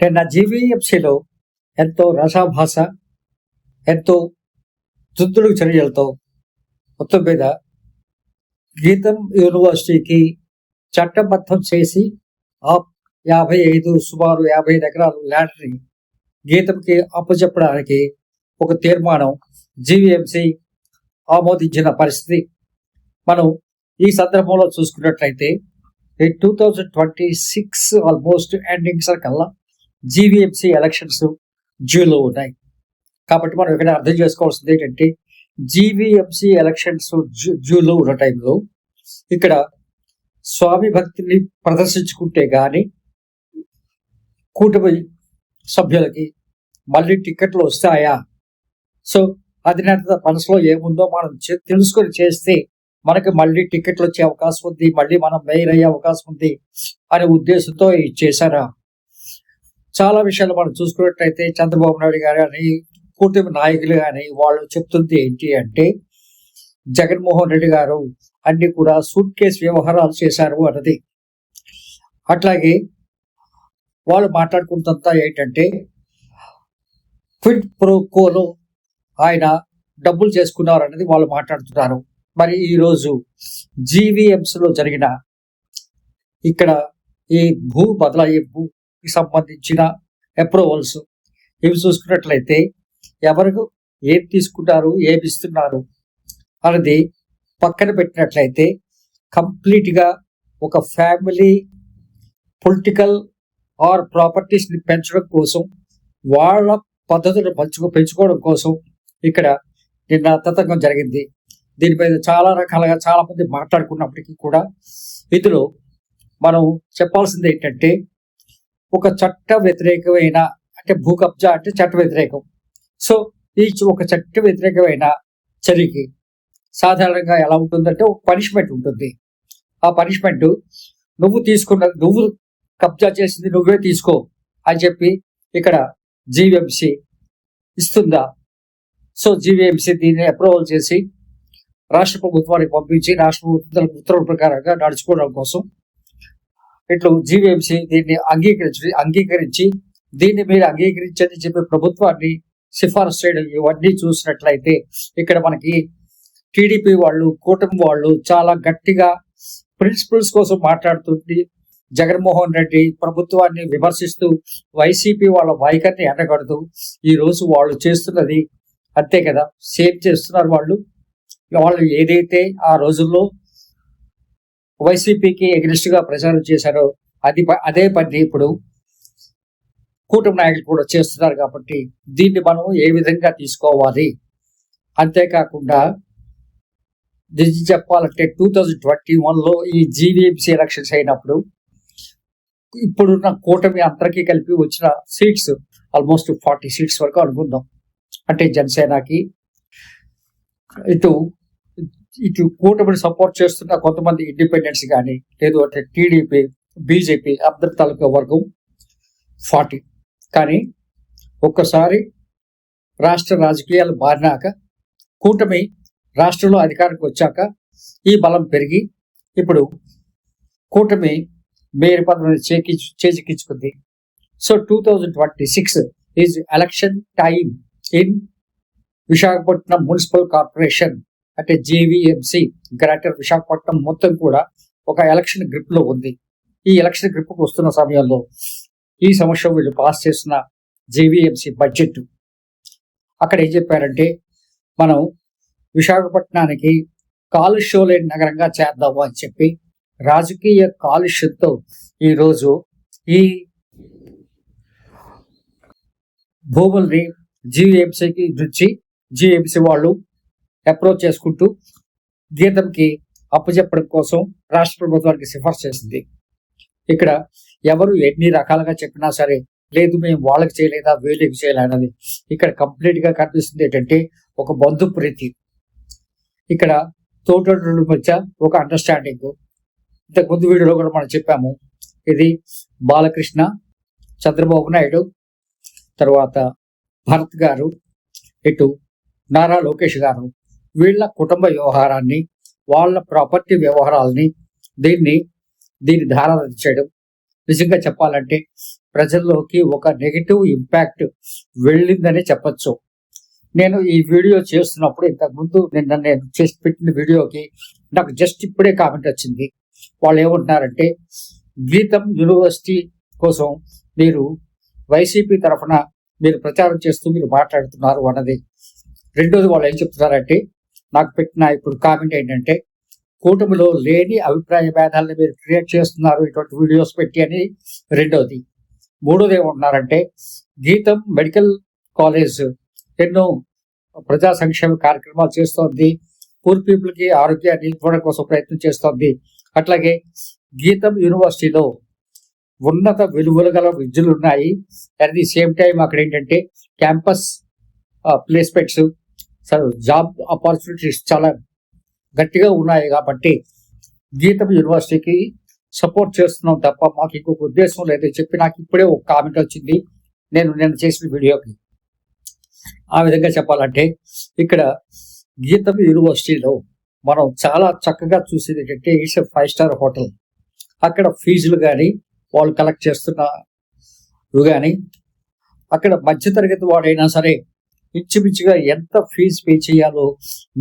నిన్న జీవీఎంసీలో ఎంతో రసాభాష ఎంతో దుద్దుడు చర్యలతో మొత్తం మీద గీతం యూనివర్సిటీకి చట్టబద్ధం చేసి ఆ యాభై ఐదు సుమారు యాభై ఐదు ఎకరాలు ల్యాండ్ని గీతంకి అప్పచెప్పడానికి ఒక తీర్మానం జీవీఎంసీ ఆమోదించిన పరిస్థితి. మనం ఈ సందర్భంలో చూసుకున్నట్లయితే ఈ two thousand twenty six almost endings కల్లా జీవీఎంసీ ఎలక్షన్స్ జూలో ఉన్నాయి కాబట్టి మనం ఇక్కడ అర్థం చేసుకోవాల్సింది ఏంటంటే జీవీఎంసీ ఎలక్షన్స్ జూ జూలో ఉన్న టైంలో ఇక్కడ స్వామి భక్తిని ప్రదర్శించుకుంటే గాని కూటమి సభ్యులకి మళ్ళీ టికెట్లు వస్తాయా? సో అధినేత మనసులో ఏముందో మనం తెలుసుకొని చేస్తే మనకి మళ్ళీ టికెట్లు వచ్చే అవకాశం ఉంది మళ్ళీ మనం మేయర్ అయ్యే అవకాశం ఉంది అనే ఉద్దేశంతో ఇది చేశారా? చాలా విషయాలు మనం చూసుకున్నట్టయితే చంద్రబాబు నాయుడు గారు కానీ కూటమి నాయకులు కానీ వాళ్ళు చెప్తుంది ఏంటి అంటే జగన్మోహన్ రెడ్డి గారు అన్ని కూడా సూట్ కేసు వ్యవహారాలు చేశారు అన్నది. అట్లాగే వాళ్ళు మాట్లాడుకుంటుంతా ఏంటంటే క్విట్ ప్రో కోలో ఆయన డబ్బులు చేసుకున్నారు అనేది వాళ్ళు మాట్లాడుతున్నారు. మరి ఈరోజు GVMs లో జరిగిన ఇక్కడ ఈ భూ బదలాయింపు సంబంధించిన అప్రూవల్స్ ఇవి చూసుకున్నట్లయితే ఎవరికి ఏం తీసుకుంటారు ఏమి ఇస్తున్నారు అనేది పక్కన పెట్టినట్లయితే కంప్లీట్గా ఒక ఫ్యామిలీ పొలిటికల్ ఆర్ ప్రాపర్టీస్ని పెంచడం కోసం వాళ్ళ పద్ధతులు పంచుకో పెంచుకోవడం కోసం ఇక్కడ నిన్న తతంగం జరిగింది. దీని మీద చాలా రకాలుగా చాలా మంది మాట్లాడుకున్నప్పటికీ కూడా ఇందులో మనం చెప్పాల్సింది ఏంటంటే ఒక చట్ట వ్యతిరేకమైన అంటే భూ కబ్జా అంటే చట్ట వ్యతిరేకం. సో ఈ ఒక చట్ట వ్యతిరేకమైన చర్యకి సాధారణంగా ఎలా ఉంటుందంటే ఒక పనిష్మెంట్ ఉంటుంది. ఆ పనిష్మెంట్ నువ్వు తీసుకున్న నువ్వు కబ్జా చేసింది నువ్వే తీసుకో అని చెప్పి ఇక్కడ జీవీఎంసీ ఇస్తుందా? సో జీవీఎంసీ దీన్ని అప్రూవల్ చేసి రాష్ట్ర ప్రభుత్వానికి పంపించి రాష్ట్ర ప్రభుత్వం ఉత్తర్వుల ప్రకారంగా నడుచుకోవడం కోసం ఇట్లు జీవీఎంసీ దీన్ని అంగీకరించి అంగీకరించి దీన్ని మీరు అంగీకరించని చెప్పి ప్రభుత్వాన్ని సిఫార్సు చేయడం ఇవన్నీ చూసినట్లయితే ఇక్కడ మనకి టీడీపీ వాళ్ళు కూటమి వాళ్ళు చాలా గట్టిగా ప్రిన్సిపల్స్ కోసం మాట్లాడుతుంది జగన్మోహన్ రెడ్డి ప్రభుత్వాన్ని విమర్శిస్తూ వైసీపీ వాళ్ళ వైఖరిని ఎండగడుతూ ఈ రోజు వాళ్ళు చేస్తున్నది అంతే కదా. సేమ్ చేస్తున్నారు వాళ్ళు. వాళ్ళు ఏదైతే ఆ రోజుల్లో వైసీపీకి ఎగ్నెస్ట్గా ప్రచారం చేశారో అది ప- అదే పని ఇప్పుడు కూటమి నాయకులు కూడా చేస్తున్నారు కాబట్టి దీన్ని మనం ఏ విధంగా తీసుకోవాలి? అంతేకాకుండా నిజం చెప్పాలంటే టూ థౌజండ్ ట్వంటీ లో ఈ జీవీఎంసీ ఎలక్షన్స్ అయినప్పుడు ఇప్పుడున్న కూటమి అందరికీ కలిపి వచ్చిన సీట్స్ ఆల్మోస్ట్ ఫార్టీ సీట్స్ వరకు అనుకుందాం. అంటే జనసేనకి ఇటు ఇటు కూటమిని సపోర్ట్ చేస్తున్న కొంతమంది ఇండిపెండెంట్స్ కానీ లేదు అంటే టీడీపీ బీజేపీ అబ్దుల్ తాలూకా వర్గం ఫార్టీ. కానీ ఒక్కసారి రాష్ట్ర రాజకీయాలు మారినాక కూటమి రాష్ట్రంలో అధికారానికి వచ్చాక ఈ బలం పెరిగి ఇప్పుడు కూటమి మేయర్ పదవిని చేకి చేజిక్కించుకుంది. So two thousand twenty six is election time in Visakhapatnam municipal corporation అంటే జేవిఎంసి గ్రేటర్ విశాఖపట్నం మొత్తం కూడా ఒక ఎలక్షన్ గ్రిప్లో ఉంది. ఈ ఎలక్షన్ గ్రిప్ వస్తున్న సమయంలో ఈ సంవత్సరం వీళ్ళు పాస్ చేసిన జేవిఎంసి బడ్జెట్. అక్కడ ఏం చెప్పారంటే మనం విశాఖపట్నానికి కాలుష్యం లేని నగరంగా చేద్దాము అని చెప్పి రాజకీయ కాలుష్యంతో ఈరోజు ఈ భూముల్ని జీవీఎంసీకి నుంచి జీవీఎంసీ వాళ్ళు అప్రోచ్ చేసుకుంటూ గీతంకి అప్పచెప్పడం కోసం రాష్ట్ర ప్రభుత్వానికి సిఫార్సు చేసింది. ఇక్కడ ఎవరు ఎన్ని రకాలుగా చెప్పినా సరే లేదు మేము వాళ్ళకి చేయలేదా వీళ్ళకి చేయలేనది ఇక్కడ కంప్లీట్గా కనిపిస్తుంది. ఏంటంటే ఒక బంధు ప్రీతి ఇక్కడ తోటల మధ్య ఒక అండర్స్టాండింగ్ ఇంతకు ముందు వీడియోలో కూడా మనం చెప్పాము ఇది బాలకృష్ణ చంద్రబాబు నాయుడు తర్వాత భరత్ గారు ఇటు నారా లోకేష్ గారు. వీళ్ళ కుటుంబ వ్యవహారాన్ని వాళ్ళ ప్రాపర్టీ వ్యవహారాలని దీన్ని దీన్ని ధారణ చేయడం నిజంగా చెప్పాలంటే ప్రజల్లోకి ఒక నెగిటివ్ ఇంపాక్ట్ వెళ్ళిందని చెప్పచ్చు. నేను ఈ వీడియో చేస్తున్నప్పుడు ఇంతకుముందు నిన్న నేను చేసి పెట్టిన వీడియోకి నాకు జస్ట్ ఇప్పుడే కామెంట్ వచ్చింది. వాళ్ళు ఏమంటున్నారంటే గీతం యూనివర్సిటీ కోసం మీరు వైసీపీ తరఫున మీరు ప్రచారం చేస్తూ మీరు మాట్లాడుతున్నారు అన్నది. రెండోది వాళ్ళు ఏం చెప్తున్నారంటే నాకు పెట్టిన ఇప్పుడు కామెంట్ ఏంటంటే కూటమిలో లేని అభిప్రాయ భేదాలను మీరు క్రియేట్ చేస్తున్నారు ఇటువంటి వీడియోస్ పెట్టి అని రెండోది. మూడోది ఏమంటున్నారంటే గీతం మెడికల్ కాలేజ్ ఎన్నో ప్రజా సంక్షేమ కార్యక్రమాలు చేస్తోంది పూర్ పీపుల్కి ఆరోగ్యాన్ని ఇవ్వడం కోసం ప్రయత్నం చేస్తోంది. అట్లాగే గీతం యూనివర్సిటీలో ఉన్నత విలువలు గల విద్యలు ఉన్నాయి. అట్ ది సేమ్ టైం అక్కడ ఏంటంటే campus placements uh, job opportunities చాలా గట్టిగా ఉన్నాయి కాబట్టి గీతం యూనివర్సిటీకి సపోర్ట్ చేస్తున్నాం తప్ప మాకు ఇంకొక ఉద్దేశం లేదని చెప్పి నాకు ఇప్పుడే ఒక కామెంట్ వచ్చింది. నేను నేను చేసిన వీడియోకి. ఆ విధంగా చెప్పాలంటే ఇక్కడ గీతం యూనివర్సిటీలో మనం చాలా చక్కగా చూసేది ఏంటంటే ఈస్ ఫైవ్ స్టార్ హోటల్. అక్కడ ఫీజులు కానీ వాళ్ళు కలెక్ట్ చేస్తున్న కానీ అక్కడ మధ్యతరగతి వాడైనా సరే ఇంచుమించుగా ఎంత ఫీజు పే చేయాలో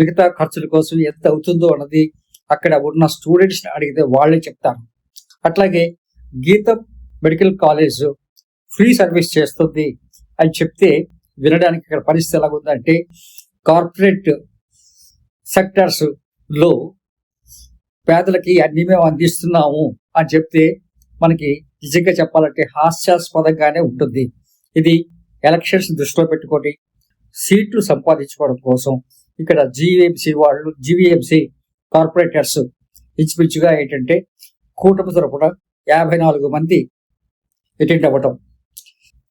మిగతా ఖర్చుల కోసం ఎంత అవుతుందో అన్నది అక్కడ ఉన్న స్టూడెంట్స్ అడిగితే వాళ్ళే చెప్తారు. అట్లాగే గీతం మెడికల్ కాలేజ్ ఫ్రీ సర్వీస్ చేస్తుంది అని చెప్తే వినడానికి ఇక్కడ పరిస్థితి ఎలా ఉందంటే కార్పొరేట్ సెక్టర్స్లో పేదలకి అన్ని మేము అందిస్తున్నాము అని చెప్తే మనకి నిజంగా చెప్పాలంటే హాస్యాస్పదంగానే ఉంటుంది. ఇది ఎలక్షన్స్ దృష్టిలో పెట్టుకొని సీట్లు సంపాదించుకోవడం కోసం ఇక్కడ జీవీఎంసీ వాళ్ళు జీవీఎంసీ కార్పొరేటర్స్ ఇంచుమించుగా ఏంటంటే కూటమి తరపున యాభై నాలుగు మంది అటెండ్ అవ్వటం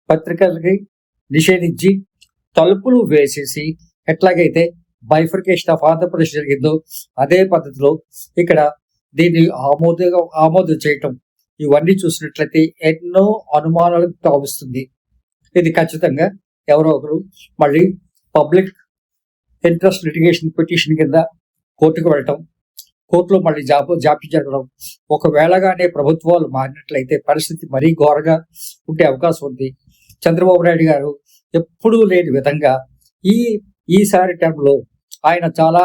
పత్రికలకి నిషేధించి తలుపులు వేసేసి ఎట్లాగైతే బైఫర్కేషన్ ఆఫ్ ఆంధ్రప్రదేశ్ జరిగిందో అదే పద్ధతిలో ఇక్కడ దీన్ని ఆమోద ఆమోదం చేయటం ఇవన్నీ చూసినట్లయితే ఎన్నో అనుమానాలకు తావిస్తుంది. ఇది ఖచ్చితంగా ఎవరో ఒకరు మళ్ళీ పబ్లిక్ ఇంట్రెస్ట్ లిటిగేషన్ పిటిషన్ కింద కోర్టుకు వెళ్ళటం కోర్టులో మళ్ళీ జాబ్ జాప్యం జరగడం ఒకవేళగానే ప్రభుత్వాలు మారినట్లయితే పరిస్థితి మరీ ఘోరగా ఉండే అవకాశం ఉంది. చంద్రబాబు నాయుడు గారు ఎప్పుడూ లేని విధంగా ఈ ఈసారి టైంలో ఆయన చాలా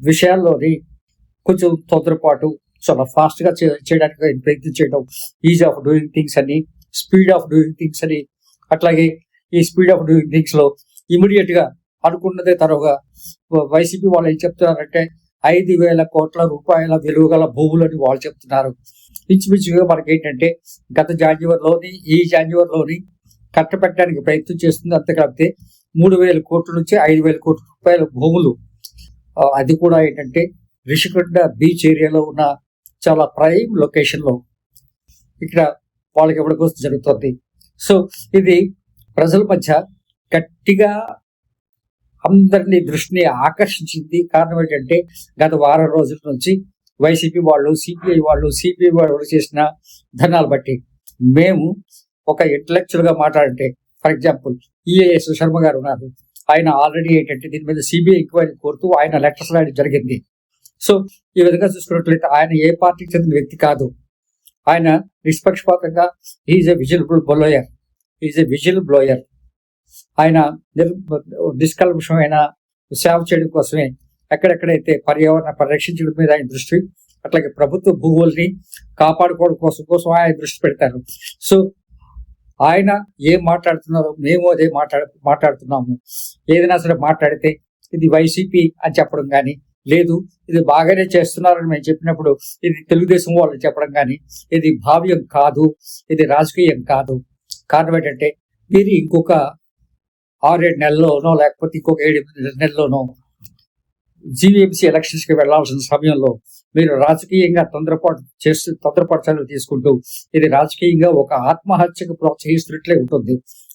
విషయాల్లోని కొంచెం తొందరపాటు చాలా ఫాస్ట్గా చే- చేయడానికి ప్రయత్నం చేయడం ఈజ్ ఆఫ్ డూయింగ్ థింగ్స్ అని స్పీడ్ ఆఫ్ డూయింగ్ థింగ్స్ అని అట్లాగే ఈ స్పీడ్ ఆఫ్ డూయింగ్ థింగ్స్లో ఇమీడియట్గా అనుకున్నదే తరువుగా వైసీపీ వాళ్ళు ఏం చెప్తున్నారంటే ఐదు వేల కోట్ల రూపాయల విలువ గల భూములని వాళ్ళు చెప్తున్నారు. ఇంచుమించుగా మనకి ఏంటంటే గత జాన్యువరిలోని ఈ జాన్యువరిలోని కట్టపెట్టడానికి ప్రయత్నం చేస్తుంది. అంతేకాకపోతే మూడు వేల కోట్ల నుంచి ఐదు వేల కోట్ల రూపాయల భూములు అది కూడా ఏంటంటే రిషికొండ బీచ్ ఏరియాలో ఉన్న చాలా ప్రైమ్ లొకేషన్లో ఇక్కడ వాళ్ళకి ఇవ్వడం జరుగుతుంది. సో ఇది ప్రజల మధ్య గట్టిగా అందరినీ దృష్టిని ఆకర్షించింది కారణం ఏంటంటే గత వారం రోజుల నుంచి వైసీపీ వాళ్ళు సిపిఐ వాళ్ళు సిపిఐ వాళ్ళు చేసిన ధర్నాలు బట్టి మేము ఒక ఇంటలెక్చువల్గా మాట్లాడంటే for example EAS Sarma garu ఉన్నారు. ఆయన ఆల్రెడీ ఏంటంటే దీని మీద సిబిఐ ఎంక్వైరీ కోరుతూ ఆయన లెటర్స్ రాయడం జరిగింది. సో ఈ విధంగా చూసుకున్నట్లయితే ఆయన ఏ పార్టీకి చెందిన వ్యక్తి కాదు. ఆయన నిష్పక్షపాతంగా is a whistleblower is a whistleblower. ఆయన నిర్- నిష్కల్మషమైన సేవ చేయడం కోసమే ఎక్కడెక్కడైతే పర్యావరణ పరిరక్షించడం మీద ఆయన దృష్టి అట్లాగే ప్రభుత్వ భూముల్ని కాపాడుకోవడం కోసం కోసం ఆయన దృష్టి పెడతారు. సో ఆయన ఏం మాట్లాడుతున్నారో మేము అదే మాట్లాడ మాట్లాడుతున్నాము. ఏదైనా సరే మాట్లాడితే ఇది వైసీపీ అని చెప్పడం కానీ లేదు ఇది బాగానే చేస్తున్నారని మేము చెప్పినప్పుడు ఇది తెలుగుదేశం వాళ్ళు చెప్పడం కానీ ఇది భావ్యం కాదు ఇది రాజకీయం కాదు. కారణం ఏంటంటే మీరు ఇంకొక ఆరేడు నెలల్లోనో లేకపోతే ఇంకొక ఏడు ఎనిమిది నెలల్లోనో జీవీఎంసీ ఎలక్షన్స్కి వెళ్ళాల్సిన సమయంలో మీరు రాజకీయంగా తొందరపాటు చేస్తూ తొందరపాటు చర్యలు తీసుకుంటూ ఇది రాజకీయంగా ఒక ఆత్మహత్యకు ప్రోత్సహిస్తున్నట్లే ఉంటుంది.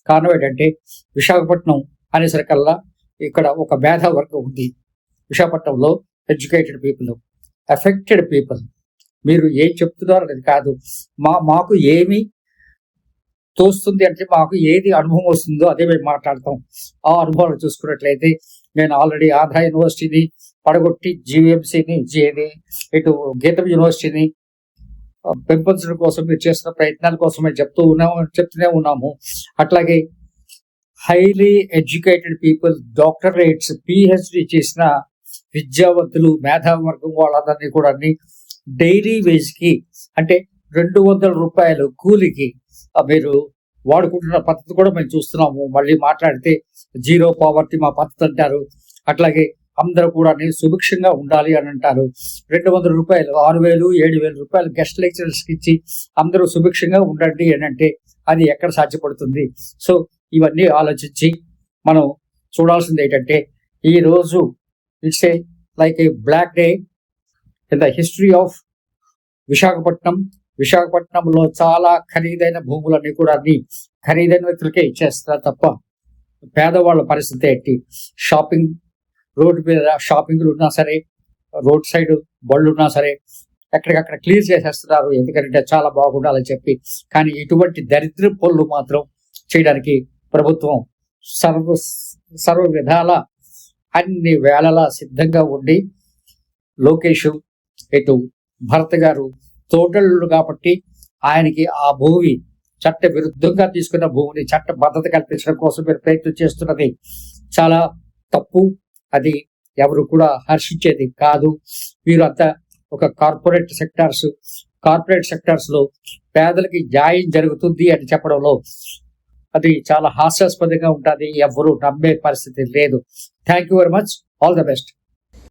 కారణం ఏంటంటే విశాఖపట్నం అనేసరికల్లా ఇక్కడ ఒక మేధా వర్గం ఉంది. విశాఖపట్నంలో ఎడ్యుకేటెడ్ పీపుల్ ఎఫెక్టెడ్ పీపుల్. మీరు ఏం చెప్తున్నారు అనేది కాదు. మా మాకు ఏమి తోస్తుంది అంటే మాకు ఏది అనుభవం వస్తుందో అదే మేము మాట్లాడతాం. ఆ అనుభవాలు చూసుకున్నట్లయితే నేను ఆల్రెడీ ఆంధ్ర యూనివర్సిటీని పడగొట్టి జీవీఎంసీని జేని ఇటు గీతం యూనివర్సిటీని పెంపొంచడం కోసం మీరు చేస్తున్న ప్రయత్నాల కోసమే చెప్తూ ఉన్నాము చెప్తూనే ఉన్నాము. అట్లాగే highly educated people doctorates PhD చేసిన విద్యావంతులు మేధావర్గం వాళ్ళందరినీ కూడా డైలీ వేజ్కి అంటే రెండు వందల రూపాయలు కూలికి మీరు వాడుకుంటున్న పద్ధతి కూడా మేము చూస్తున్నాము. మళ్ళీ మాట్లాడితే జీరో పావర్టీ మా పద్ధతి అంటారు. అట్లాగే అందరూ కూడా సుభిక్షంగా ఉండాలి అని అంటారు. రెండు వందల రూపాయలు ఆరు వేలు ఏడు వేల రూపాయలు గెస్ట్ లెక్చరర్స్కి ఇచ్చి అందరూ సుభిక్షంగా ఉండండి అని అంటే అది ఎక్కడ సాధ్యపడుతుంది? సో ఇవన్నీ ఆలోచించి మనం చూడాల్సింది ఏంటంటే ఈ రోజు it's a like a black day in the history of Visakhapatnam. విశాఖపట్నంలో చాలా ఖరీదైన భూములన్నీ కూడా అన్ని ఖరీదైన వ్యక్తులకే ఇచ్చేస్తారు తప్ప పేదవాళ్ళ పరిస్థితి ఏంటి? షాపింగ్ రోడ్డు మీద షాపింగ్లు ఉన్నా సరే రోడ్ సైడ్ బళ్ళు ఉన్నా సరే ఎక్కడికక్కడ క్లియర్ చేసేస్తున్నారు. ఎందుకంటే చాలా బాగుండాలని చెప్పి. కానీ ఇటువంటి దరిద్ర పనులు మాత్రం చేయడానికి ప్రభుత్వం సర్వ సర్వ విధాల అన్ని వేళలా సిద్ధంగా ఉండి లోకేష్ ఇటు భరత్ గారు తోటళ్ళు కాబట్టి ఆయనకి ఆ భూమి చట్ట విరుద్ధంగా తీసుకున్న భూమిని చట్ట భద్రత కల్పించడం కోసం మీరు ప్రయత్నం చేస్తున్నది చాలా తప్పు. అది ఎవరు కూడా హర్షించేది కాదు. వీరంతా ఒక కార్పొరేట్ సెక్టార్స్ కార్పొరేట్ సెక్టార్స్లో పేదలకి న్యాయం జరుగుతుంది అని చెప్పడంలో అది చాలా హాస్యాస్పదంగా ఉంటుంది. ఎవరు నమ్మే పరిస్థితి లేదు. Thank you very much all the best